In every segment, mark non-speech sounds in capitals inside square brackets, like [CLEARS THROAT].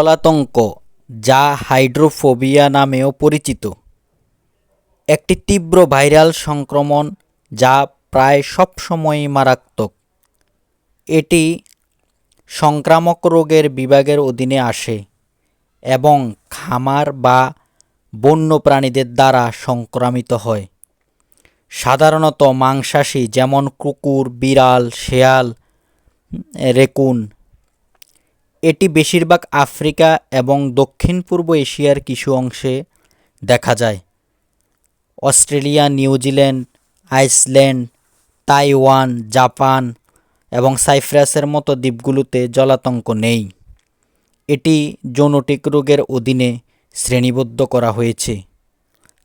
জলাতঙ্ক যা হাইড্রোফোবিয়া নামেও পরিচিত। একটি তীব্র ভাইরাল সংক্রমণ, যা প্রায় সবসময়ই মারাত্মক। এটি সংক্রামক রোগের বিভাগের অধীনে আসে এবং খামার বা বন্য প্রাণীদের দ্বারা সংক্রামিত হয়। সাধারণত মাংসাশী যেমন কুকুর, বিড়াল, শেয়াল রেকুন এটি বেশিরভাগ আফ্রিকা এবং দক্ষিণ পূর্ব এশিয়ার কিছু অংশে দেখা যায়। Australia New Zealand Iceland, Taiwan, Japan এবং সাইপ্রাসের মতো দ্বীপগুলোতে জলাতঙ্ক নেই। এটি জোনোটিক রোগের অধীনে শ্রেণীবদ্ধ করা হয়েছে।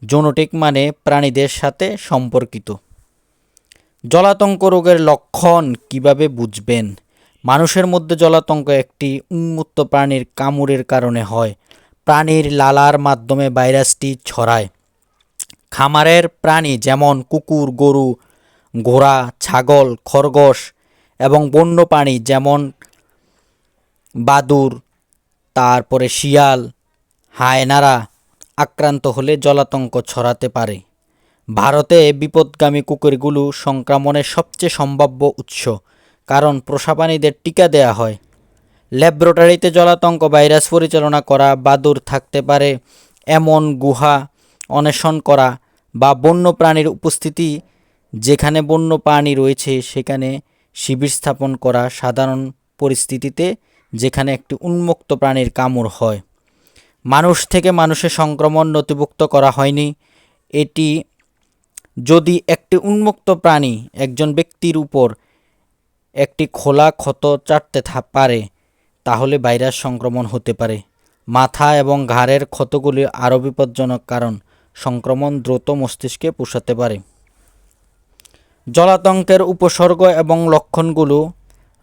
জোনোটিক মানে প্রাণীদের সাথে সম্পর্কিত। জলাতঙ্ক রোগের লক্ষণ কীভাবে বুঝবেন? মানুষের মধ্যে জলাতঙ্ক একটি উন্মুক্ত প্রাণীর কামড়ের কারণে হয়। প্রাণীর লালার মাধ্যমে ভাইরাসটি ছড়ায়। খামারের প্রাণী যেমন কুকুর, গরু, ঘোড়া, ছাগল, খরগোশ এবং বন্য প্রাণী যেমন বাদুর, তারপরে শিয়াল, হায়নারা আক্রান্ত হলে জলাতঙ্ক ছড়াতে পারে। ভারতে বিপদগামী কুকুরগুলো সংক্রমণের সবচেয়ে সম্ভাব্য উৎস। কারণ পোষাপ্রাণীদের টিকা দেয়া হয়। ল্যাবরেটরিতে জলাতঙ্ক ভাইরাস পরিচালনা করা বাদুর থাকতে পারে, এমন গুহা অন্বেষণ করা বা বন্য প্রাণীর উপস্থিতি যেখানে বন্য প্রাণী রয়েছে সেখানে শিবির স্থাপন করা সাধারণ পরিস্থিতিতে যেখানে একটি উন্মুক্ত প্রাণীর কামড় হয়। মানুষ থেকে মানুষে সংক্রমণ নথিভুক্ত করা হয়নি। এটি যদি একটি উন্মুক্ত প্রাণী একজন ব্যক্তির উপর একটি খোলা ক্ষত চাটতে পারে, তাহলে ভাইরাস সংক্রমণ হতে পারে। মাথা এবং ঘাড়ের ক্ষতগুলি আরও বিপজ্জনক কারণ, সংক্রমণ দ্রুত মস্তিষ্কে পোষাতে পারে। জলাতঙ্কের উপসর্গ এবং লক্ষণগুলো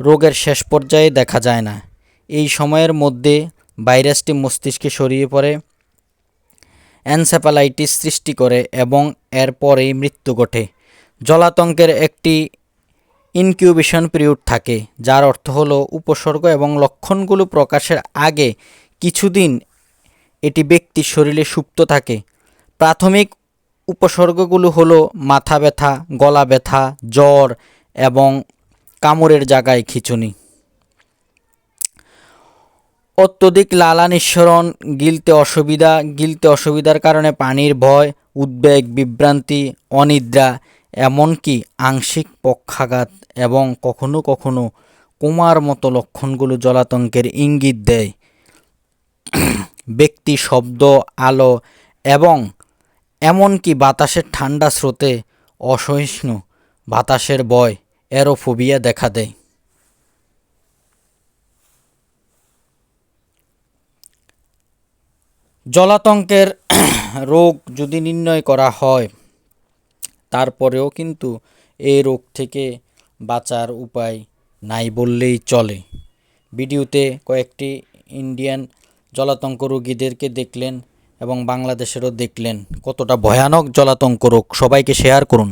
রোগের শেষ পর্যায়ে দেখা যায় না। এই সময়ের মধ্যে ভাইরাসটি মস্তিষ্কে সরিয়ে পড়ে, এনসেফালাইটিস সৃষ্টি করে এবং এরপরেই মৃত্যু ঘটে। জলাতঙ্কের একটি ইনকিউবেশন পিরিয়ড থাকে, যার অর্থ হলো উপসর্গ এবং লক্ষণগুলো প্রকাশের আগে কিছুদিন এটি ব্যক্তির শরীরে সুপ্ত থাকে। প্রাথমিক উপসর্গগুলো হলো মাথা ব্যথা, গলা ব্যথা, জ্বর এবং কামড়ের জায়গায় খিঁচুনি। অত্যধিক লালা নিঃসরণ গিলতে অসুবিধা, গিলতে অসুবিধার কারণে পানির ভয়, উদ্বেগ, বিভ্রান্তি, অনিদ্রা এমনকি আংশিক পক্ষাঘাত এবং কখনো কখনো কোমার মতো লক্ষণগুলো জলাতঙ্কের ইঙ্গিত দেয়। ব্যক্তি শব্দ, আলো এবং এমনকি বাতাসের ঠান্ডা স্রোতে অসহিষ্ণু বাতাসের বয় অ্যারোফোবিয়া দেখা দেয়। জলাতঙ্কের [CLEARS THROAT] রোগ যদি নির্ণয় করা হয় তারপরেও কিন্তু এই রোগ থেকে বাঁচার উপায় নাই বললেই চলে। ভিডিওতে কয়েকটি ইন্ডিয়ান জলাতঙ্ক রোগীদেরকে দেখলেন এবং বাংলাদেশেরও দেখলেন কতটা ভয়ানক জলাতঙ্ক রোগ। সবাইকে শেয়ার করুন।